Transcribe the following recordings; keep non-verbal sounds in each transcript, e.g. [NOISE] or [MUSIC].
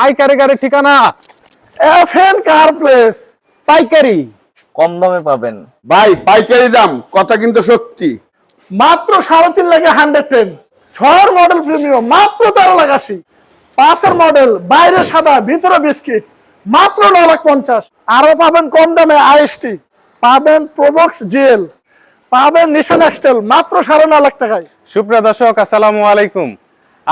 পাইকারি গাড়ির ঠিকানা? এফ এন কার প্লেস পাইকারি। কম দামে পাবেন। ভাই পাইকারি দাম কথা কিন্তু সত্যি। মাত্র সাড়ে তিন লাখে হান্ড্রেড টেন ছয়ের মডেল প্রিমিয়াম মাত্র তেরো লাখ আশি। পাঁচের মডেল বাইরে সাদা ভিতরে বিস্কিট। মাত্র ন লাখ পঞ্চাশ। আরও পাবেন কম দামে আইএসটি। পাবেন প্রবক্স জেল পাবেন নিশন এক্সটেল মাত্র সাড়ে ন লাখ টাকায়। সুপ্রিয় দর্শক আসসালামু আলাইকুম।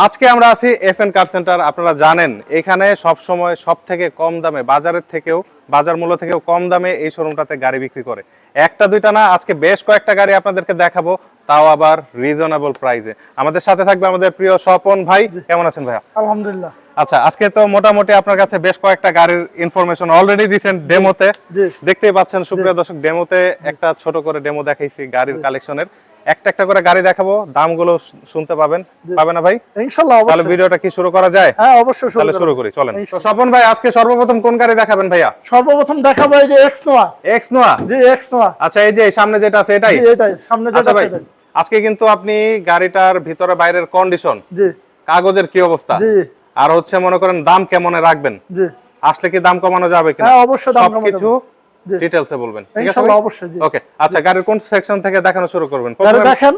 আজকে আমরা আছি এফ এন কার সেন্টার আপনারা জানেন এখানে সব সময় সব থেকে কম দামে বাজারের থেকেও বাজার মূল্য থেকেও কম দামে এই শোরুমটাতে গাড়ি বিক্রি করে। একটা দুইটা না আজকে বেশ কয়েকটা গাড়ি আপনাদেরকে দেখাবো তাও আবার রিজনেবল প্রাইসে আমাদের সাথে থাকবে আমাদের প্রিয় স্বপন ভাই। কেমন আছেন ভাইয়া? আলহামদুলিল্লাহ। আচ্ছা আজকে তো মোটামুটি আপনার কাছে বেশ কয়েকটা গাড়ির ইনফরমেশন অলরেডি দিয়েছেন ডেমোতে দেখতেই পাচ্ছেন সুপ্রিয় দর্শক ডেমোতে একটা ছোট করে ডেমো দেখাইছি গাড়ির কালেকশনের একটা একটা করে গাড়ি দেখাবো দামগুলো শুনতে পাবেন। পাবে না ভাই? ইনশাল্লাহ তাহলে ভিডিওটা কি শুরু করা যায়? হ্যাঁ অবশ্যই তাহলে শুরু করি চলেন। তো স্বপন ভাই আজকে সর্বপ্রথম কোন গাড়ি দেখাবেন ভাইয়া? সর্বপ্রথম দেখাবো এই যে X Noah X Noah G X Noah আচ্ছা এই যে সামনে যেটা আছে এটাই? এটাই সামনে আচ্ছা যেটা সেটাই। আজকে কিন্তু আপনি গাড়িটার ভিতরে বাইরের কন্ডিশন জি। কাগজের কি অবস্থা? জি। আর হচ্ছে মনে করেন দাম কেমনে রাখবেন? জি। আসলে কি দাম কমানো যাবে কিনা? হ্যাঁ, অবশ্যই দাম কমানো সবকিছু জি। ডিটেইলসে বলবেন। ঠিক আছে অবশ্যই ওকে আচ্ছা গাড়ির কোন সেকশন থেকে দেখানো শুরু করবেন? গাড়ি দেখেন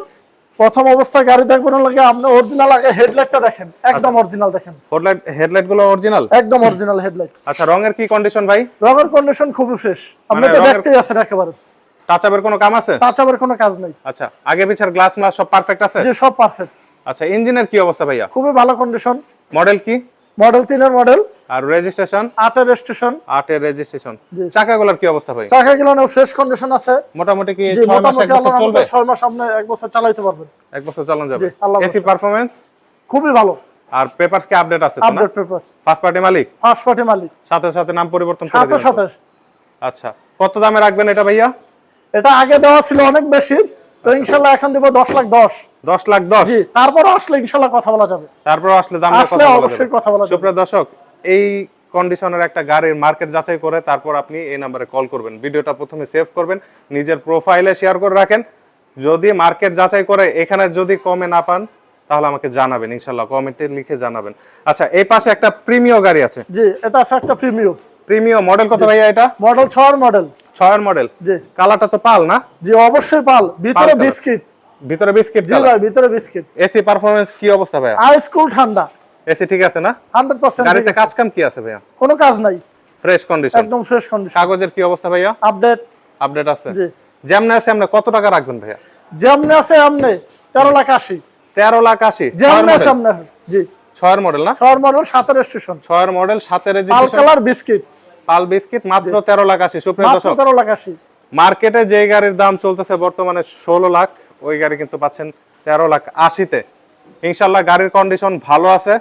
প্রথম অবস্থায় গাড়ি দেখবেন লাগে আপনি অরিজিনাল আগে হেডলাইটটা দেখেন একদম অরিজিনাল দেখেন। হেডলাইট হেডলাইটগুলো অরিজিনাল একদম অরিজিনাল হেডলাইট [CLEARS THROAT] আচ্ছা রঙের কি কন্ডিশন ভাই? রঙের কন্ডিশন খুবই ফ্রেশ আপনি মানে তো দেখতেই আছেন একেবারে। কোনো কাম আছে? টাচাবের কোনো কাজ নেই। আচ্ছা আগে পিছের গ্লাস মাস সব পারফেক্ট আছে? যে সব পারফেক্ট আচ্ছা ইঞ্জিনের কি অবস্থা ভাইয়া? খুবই ভালো কন্ডিশন মডেল কি? মডেল তিনের মডেল। আর রেজিস্ট্রেশন আটের স্টেশন আটের রেজিস্ট্রেশন। চাকাগুলোর কি অবস্থা ভাই? চাকা গুলো ফ্রেশ কন্ডিশন আছে। মোটামুটি কি 6 মাস এক বছর চলবে? রহমতে ছয় মাস আপনি এক বছর চালাইতে পারবেন। এক বছর চালানো যাবে। এসি পারফরম্যান্স খুবই ভালো। আর পেপারস কি আপডেট আছে তো না? আপডেট পেপার ফার্স্ট পার্টি মালিক? ফার্স্ট পার্টি মালিক। সাথে সাথে নাম পরিবর্তন করে দিবেন? সাথে। আচ্ছা কত দামে রাখবেন এটা ভাইয়া? এটা আগে দেওয়া ছিল অনেক বেশি তো ইনশাআল্লাহ এখন দিব দশ লাখ দশ। দশ লাখ দশ। তারপরে আসলে ইনশাল্লাহ কথা বলা যাবে। তারপর আসলে দাম আসলে অবশ্যই কথা বলা যাবে। দর্শক এই কন্ডিশনের একটা গাড়ির মার্কেট যাচাই করে তারপর আপনি এই নাম্বারে কল করবেন। ভিডিওটা প্রথমে সেভ করবেন নিজের প্রোফাইলে শেয়ার করে রাখেন। যদি মার্কেট যাচাই করে এখানে যদি কমে না পান তাহলে আমাকে জানাবেন ইনশাল্লাহ কমেন্টে লিখে জানাবেন। আচ্ছা এই পাশে একটা প্রিমিয় গাড়ি আছে। জি এটা আছে একটা প্রিমিয়াম প্রিমিয় মডেল কত ভাইয়া এটা? মডেল ছয়ের মডেল ছয়ের মডেল জি। কালারটা তো পাল না? জি অবশ্যই পাল। ভিতরে বিস্কিট ভিতরে বিস্কিট জি ভাই ভিতরে বিস্কিট। এসি পারফরমেন্স কি অবস্থা ভাইয়া? আই স্কুল ঠান্ডা। এসি ঠিক আছে না? হান্ড্রেড পার্সেন্ট গাড়িতে কাজ কাম কি আছে ভাইয়া? কোনো কাজ নাই। ফ্রেশ কন্ডিশন একদম ফ্রেশ কন্ডিশন কাগজের কি অবস্থা ভাইয়া? আপডেট আপডেট আছে। জি। যেমন আছে এমনি কত টাকা রাখবেন ভাইয়া? যেমনি আছে আমনে তেরো লাখ আশি। তেরো লাখ আশি। যেমনি আছে আমনে জি। ছয়ের মডেল না? ছয়ের মডেল সাতের স্টেশন ছয়ের মডেল সাতের পাল রেজিস্ট্রেশন কালার বিস্কিট পাল বিস্কিট মাত্র তেরো লাখ আশি সুপ্রিয় দর্শক মাত্র দর্শক। তেরো লাখ আশি। মার্কেটে যে গাড়ির দাম চলতেছে বর্তমানে ষোলো লাখ। ওই গাড়ি কিন্তু পাচ্ছেন তেরো লাখ আশিতে। ইনশাল্লাহ গাড়ির কন্ডিশন ভালো আছে।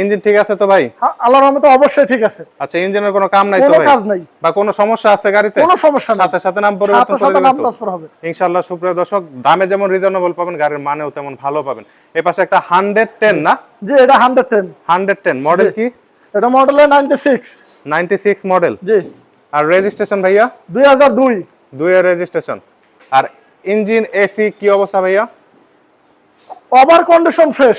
ইঞ্জিন ঠিক আছে তো ভাই? হ্যাঁ, আল্লাহর রহমতে অবশ্যই ঠিক আছে। আচ্ছা ইঞ্জিনের কোনো কাম নাই তো ভাই? কাজ নাই। বা কোনো সমস্যা আছে গাড়িতে? কোনো সমস্যা নেই। সাথে সাথে নাম পরিবর্তন করে সাথে দিবেন হবে। ইনশাল্লাহ সুপ্রিয় দর্শক দামে যেমন রিজনেবল পাবেন গাড়ির মানেও তেমন ভালো পাবেন। এই পাশে একটা হান্ড্রেড টেন না? জি এটা hundred ten hundred ten model কি? এটা model ninety six ninety six model জি। আর রেজিস্ট্রেশন ভাইয়া? দুই হাজার দুই। দুইয়ের রেজিস্ট্রেশন আর ইঞ্জিন এসি কি অবস্থা ভাইয়া? ওভার কন্ডিশন ফ্রেশ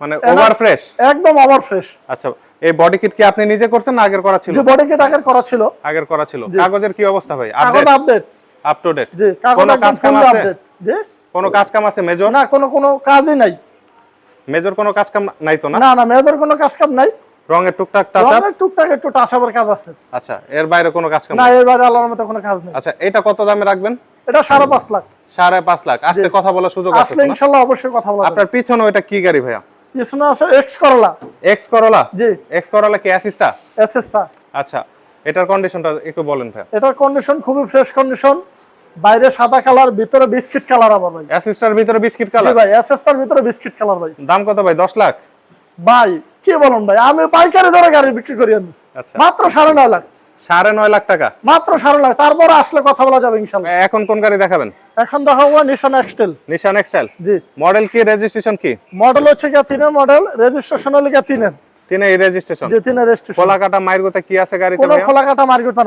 মানে ওভার ফ্রেশ একদম ওভার ফ্রেশ আচ্ছা এই বডি কিট কি আপনি নিজে করছেন না আগের করা ছিল? যে বডি কিট আগের করা ছিল। আগের করা ছিল। কাগজের কি অবস্থা ভাই? Update update up to date জি কোনো কাজ কাম আছে? জি? কোনো কাজ কাম আছে? মেজর না কোনো কোনো কাজই নাই। মেজর কোনো কাজ কাম নাই তো না? না না মেজর কোনো কাজ কাম নাই। রঙের টুকটাক টাচ আপ রঙের টুকটাক একটু টাচ আপের কাজ আছে। আচ্ছা এর বাইরে কোনো কাজ কাম না। এর বাইরে আল্লাহর মতো কোনো কাজ নেই। আচ্ছা এটা কত দামে রাখবেন? এটা সাড়ে পাঁচ লাখ। সাড়ে পাঁচ লাখ। কথা বলার সুযোগ আছে আসলে ইনশাল্লাহ অবশ্যই কথা বলা আপনার পিছনে ওইটা কি গাড়ি ভাইয়া? পিছনে আছে এক্স করলা এক্স করলা জি। এক্স করলা কি অ্যাসিস্টা এসএসটা আচ্ছা এটার কন্ডিশনটা একটু বলেন ভাইয়া। এটার কন্ডিশন খুবই ফ্রেশ কন্ডিশন বাইরে সাদা কালার ভিতরে বিস্কিট কালার আবার ভাই। অ্যাসিস্টার ভিতরে বিস্কিট কালার ভাই এসএসটার ভিতরে বিস্কিট কালার ভাই। দাম কত ভাই? দশ লাখ? ভাই কি বলুন ভাই? আমি পাইকারি ধরে গাড়ি বিক্রি করি আমি। আচ্ছা। মাত্র সাড়ে নয় লাখ। সাড়ে নয় লাখ টাকা। মাত্র সাড়ে লাখ। তারপরে আসলে কথা বলা যাবে ইনশাল্লাহ এখন কোন গাড়ি দেখাবেন? এখন দেখাবো Nissan X Trail Nissan X Trail জি। মডেল কি রেজিস্ট্রেশন কি? মডেল হচ্ছে গিয়া তিনের মডেল রেজিস্ট্রেশন হলে গিয়া তিনের। তিনে এই রেজিস্ট্রেশন যে তিনের রেজিস্ট্রেশন খোলা কাটা মায়ের গোতে কি আছে গাড়িতে কোনো ভাইয়া? খোলা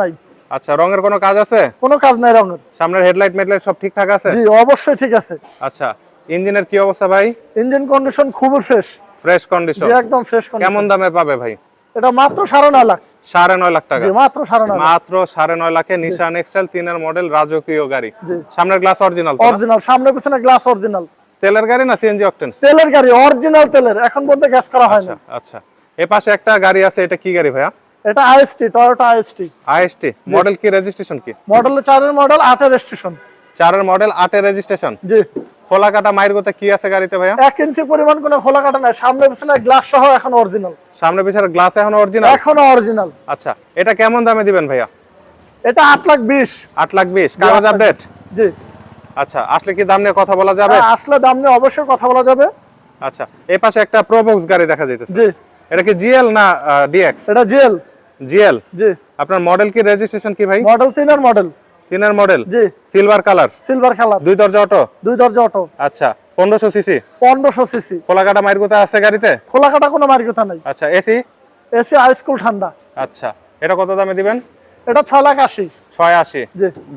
নাই। আচ্ছা রঙের কোনো কাজ আছে? কোনো কাজ নাই রঙের। সামনের হেডলাইট মেডলাইট সব ঠিকঠাক আছে? জি অবশ্যই ঠিক আছে। আচ্ছা ইঞ্জিনের কি অবস্থা ভাই? ইঞ্জিন কন্ডিশন খুবই ফ্রেশ ফ্রেশ কন্ডিশন একদম ফ্রেশ কেমন দামে পাবে ভাই? এটা মাত্র সাড়ে নয় লাখ। সাড়ে নয় লাখ টাকা। মাত্র সাড়ে নয় মাত্র সাড়ে নয় লাখে নিশান এক্সটাইল তিনের মডেল রাজকীয় গাড়ি। সামনের গ্লাস অরিজিনাল অরিজিনাল সামনে পিছনে গ্লাস অরিজিনাল তেলের গাড়ি না সিএনজি অকটেন তেলের গাড়ি অরিজিনাল তেলের। এখন বলতে গ্যাস করা হয় আচ্ছা না আচ্ছা। এ পাশে একটা গাড়ি আছে এটা কি গাড়ি ভাইয়া? এটা IST Toyota IST IST model কি রেজিস্ট্রেশন কি? মডেল চারের মডেল আটের স্টেশন চারের মডেল আটের রেজিস্ট্রেশন জি। খোলা কাটা মায়ের গোতে কি আছে গাড়িতে ভাইয়া? এক ইঞ্চি পরিমাণ কোনো খোলা কাটা নাই। সামনে পিছনে গ্লাস সহ এখন অরিজিনাল সামনে পিছনে গ্লাস এখন অরিজিনাল এখনও অরিজিনাল আচ্ছা এটা কেমন দামে দিবেন ভাইয়া? এটা আট লাখ বিশ। আট লাখ বিশ। কাগজ আট আপডেট জি। আচ্ছা আসলে কি দাম নিয়ে কথা বলা যাবে? হ্যাঁ, আসলে দাম নিয়ে অবশ্যই কথা বলা যাবে। আচ্ছা এই পাশে একটা প্রোবক্স গাড়ি দেখা যাইতেছে। জি। এটা কি জিএল না ডিএক্স এটা জিএল জিএল জি। আপনার মডেল কি রেজিস্ট্রেশন কি ভাই? মডেল তিনের মডেল তিনের মডেল জি। সিলভার কালার সিলভার কালার দুই দরজা অটো দুই দরজা অটো আচ্ছা পনেরোশো সিসি পনেরোশো সিসি খোলা কাটা মায়ের গোতে আছে গাড়িতে? খোলা কাটা কোনো মার্গিতা নাই। আচ্ছা এসি এসি হাইস্কুল ঠান্ডা। আচ্ছা এটা কত দামে দিবেন? এটা ছয় লাখ আশি। ছয় আশি।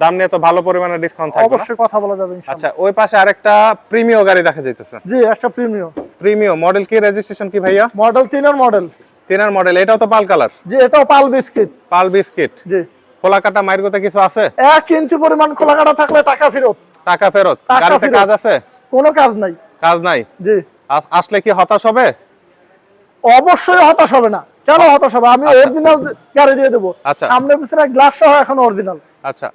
দাম নিয়ে তো ভালো পরিমাণে ডিসকাউন্ট থাকবে অবশ্যই কথা বলা যাবে আচ্ছা ওই পাশে আরেকটা প্রিমিয় গাড়ি দেখা যাইতেছে। জি একটা প্রিমিয়াম প্রিমিয় মডেল কি রেজিস্ট্রেশন কি ভাইয়া? মডেল তিনের মডেল তিনের মডেল এটাও তো পাল কালার জি এটাও পাল বিস্কিট পাল বিস্কিট জি। খোলা কাটা মায়ের গোতে কিছু আছে? এক ইঞ্চি পরিমাণ খোলা কাটা থাকলে টাকা ফেরত। টাকা ফেরত? গাড়িতে কাজ আছে? কোনো কাজ নাই। কাজ নাই? জি। আসলে কি হতাশ হবে? অবশ্যই হতাশ হবে না। কেন হতাশ হবে? আমি অরিজিনাল গাড়ি দিয়ে দেবো। আচ্ছা। সামনে পিছনে গ্লাস সহ এখন অরিজিনাল আচ্ছা।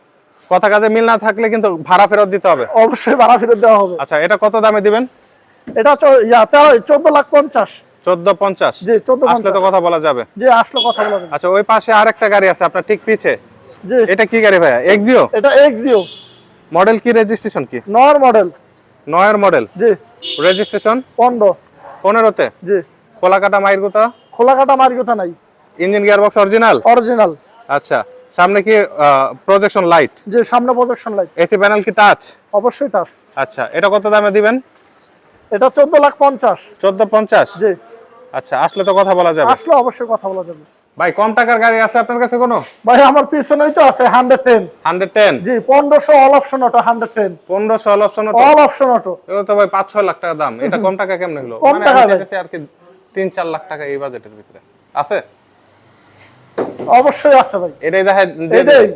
কথা কাজে মিল না থাকলে কিন্তু ভাড়া ফেরত দিতে হবে। অবশ্যই ভাড়া ফেরত দেওয়া হবে। আচ্ছা এটা কত দামে দিবেন? এটা চোদ্দ লাখ পঞ্চাশ। চোদ্দ পঞ্চাশ? জি চোদ্দ আসলে তো কথা বলা যাবে। জি আসলে কথা বলা যাবে। আচ্ছা ওই পাশে আরেকটা গাড়ি আছে আপনার ঠিক পিছে। এটা কি গাড়ি ভাইয়া? এক্সিও এটা এক্সিও মডেল কি রেজিস্ট্রেশন কি? নর মডেল নয়ের মডেল জি। রেজিস্ট্রেশন পনেরো। পনেরোতে? জি। খোলা কাটা মায়ের গোতা? খোলা কাটা মার্গিতা নাই। Engine gear box original original আচ্ছা সামনে কি প্রজেকশন লাইট যে সামনে প্রজেকশন লাইট এসি প্যানেল কি টাচ অবশ্যই টাচ আচ্ছা এটা কত দামে দিবেন? এটা চোদ্দ লাখ পঞ্চাশ। চোদ্দ পঞ্চাশ? জি। আচ্ছা আসলে তো কথা বলা যাবে। আসলে অবশ্যই কথা বলা যাবে। ভাই কম টাকার গাড়ি আছে আপনার কাছে কোনো? ভাই আমার পিছনেই তো আছে হান্ড্রেড টেন হান্ড্রেড টেন জি 1500 all option auto 110 1500 all option auto all option auto এটা তো ভাই পাঁচ ছয় লাখ টাকা দাম। এটা কম টাকা কেমনে হলো? কম মানে টাকা আছে আর কি তিন চার লাখ টাকা এই বাজেটের ভিতরে। আছে? অবশ্যই আছে ভাই। এটাই দেখা এটাই।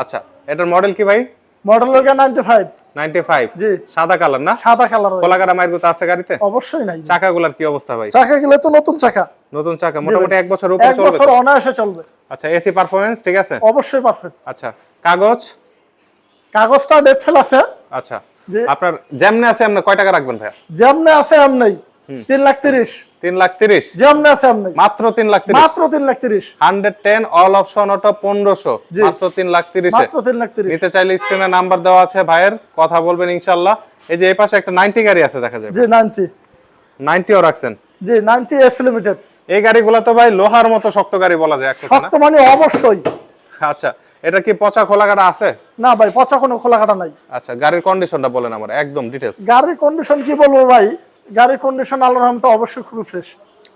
আচ্ছা এটার মডেল কি ভাই? মডেল লোকে নাইনটি ফাইভ নাইনটি ফাইভ জি। সাদা কালার না? সাদা কালার কলাকাটা মায়ের গুতো আছে গাড়িতে? অবশ্যই নাই। চাকাগুলার কি অবস্থা ভাই? চাকা তো নতুন চাকা। নতুন চাকা মোটামুটি এক বছর উপরে এক বছর অনায়াসে চলবে। আচ্ছা এসি পারফরমেন্স ঠিক আছে? অবশ্যই পারফেক্ট আচ্ছা কাগজ? কাগজটা ডেট ফেল আছে। আচ্ছা। আপনার যেমনে আছে আপনি কয় টাকা রাখবেন ভাইয়া? যেমনে আছে এমনি। তিন লাখ তিরিশ। তিন লাখ তিরিশ। যেমনে আছে এমনি মাত্র তিন লাখ তিরিশ। মাত্র তিন লাখ তিরিশ। হান্ড্রেড টেন অল অপশন পনেরোশো। মাত্র তিন লাখ তিরিশে। মাত্র তিন লাখ তিরিশ। নিতে চাইলে স্ক্রিনে নাম্বার দেওয়া আছে ভাইয়ের। কথা বলবেন ইনশাল্লাহ। এই যে এই পাশে একটা নাইনটি গাড়ি আছে দেখা যাবে। জি নাইনটি। নাইনটিও রাখছেন। জি নাইনটি এস লিমিটেড এই গাড়িগুলো তো ভাই লোহার মতো শক্ত গাড়ি বলা যায়? শক্ত মানে অবশ্যই। আচ্ছা এটা কি পচা খোলা কাটা আছে? না ভাই পচা কোনো খোলা কাটা নাই। আচ্ছা গাড়ির কন্ডিশনটা বলেন আমার একদম ডিটেলস গাড়ির কন্ডিশন কি বলব ভাই? গাড়ির কন্ডিশন আল্লাহর রহমতে অবশ্যই খুবই ফ্রেশ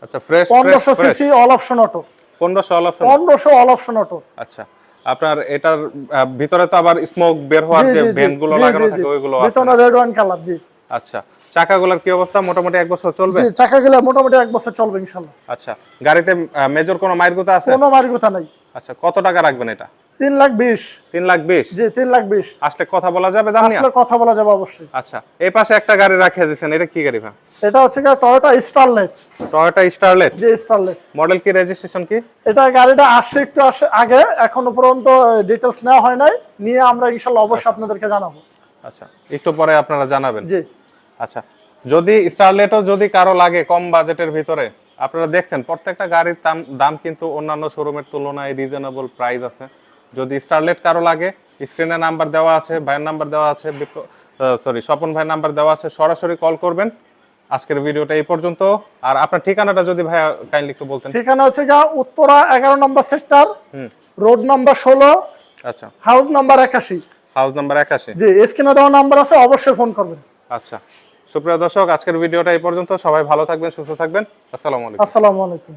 আচ্ছা ফ্রেশ পনেরোশো fresh CC all option auto পনেরোশো অল অপশন পনেরোশো অল অপশন অটো আচ্ছা আপনার এটার ভিতরে তো আবার স্মোক বের হওয়ার যে ভেন্টগুলো লাগানো থাকে ওইগুলো আছে। ভিতরে রেড ওয়ান কালার জি। আচ্ছা চাকাগুলোর কি অবস্থা? মোটামুটি এক বছর চলবে? জি চাকা গেলে মোটামুটি এক বছর চলবে ইনশাল্লাহ আচ্ছা গাড়িতে মেজর কোনো মাইর গুতা আছে? কোনো কথা নাই। আচ্ছা কত টাকা রাখবেন এটা? তিন লাখ বিশ। তিন লাখ বিশ? জি তিন লাখ বিশ। আসলে কথা বলা যাবে দাম আসলে কথা বলা যাবে অবশ্যই। আচ্ছা এই পাশে একটা গাড়ি রাখিয়ে দিয়েছেন এটা কি গাড়ি ভাই? এটা হচ্ছে টয়োটা স্টারলেট টয়োটা স্টারলেট জি স্টারলেট মডেল কি রেজিস্ট্রেশন কি? এটা গাড়িটা আসছে একটু আগে এখনও পর্যন্ত ডিটেলস নেওয়া হয় নাই। নিয়ে আমরা ইনশাল্লাহ অবশ্যই আপনাদেরকে জানাব। আচ্ছা একটু পরে আপনারা জানাবেন। জি। আচ্ছা যদি স্টারলেটও যদি কারও লাগে কম বাজেটের ভিতরে আপনারা দেখছেন প্রত্যেকটা গাড়ির দাম দাম কিন্তু অন্যান্য শোরুমের তুলনায় রিজনেবল প্রাইস আছে। যদি স্টারলেট কারও লাগে স্ক্রিনে নাম্বার দেওয়া আছে ভাইয়ের নাম্বার দেওয়া আছে সরি স্বপন ভাইয়ের নাম্বার দেওয়া আছে সরাসরি কল করবেন। আজকের ভিডিওটা এই পর্যন্ত। আর আপনার ঠিকানাটা যদি ভাইয়া কাইন্ডলি একটু বলতেন। ঠিকানা হচ্ছে গা উত্তরা এগারো নম্বর সেক্টর রোড নাম্বার ষোলো আচ্ছা। হাউস নাম্বার একাশি। হাউস নাম্বার একাশি। জি স্ক্রিনে দেওয়া নাম্বার আছে অবশ্যই ফোন করবেন। আচ্ছা। সুপ্রিয় দর্শক আজকের ভিডিওটা এই পর্যন্ত। সবাই ভালো থাকবেন সুস্থ থাকবেন। আসসালামু আলাইকুম। আসসালামু আলাইকুম।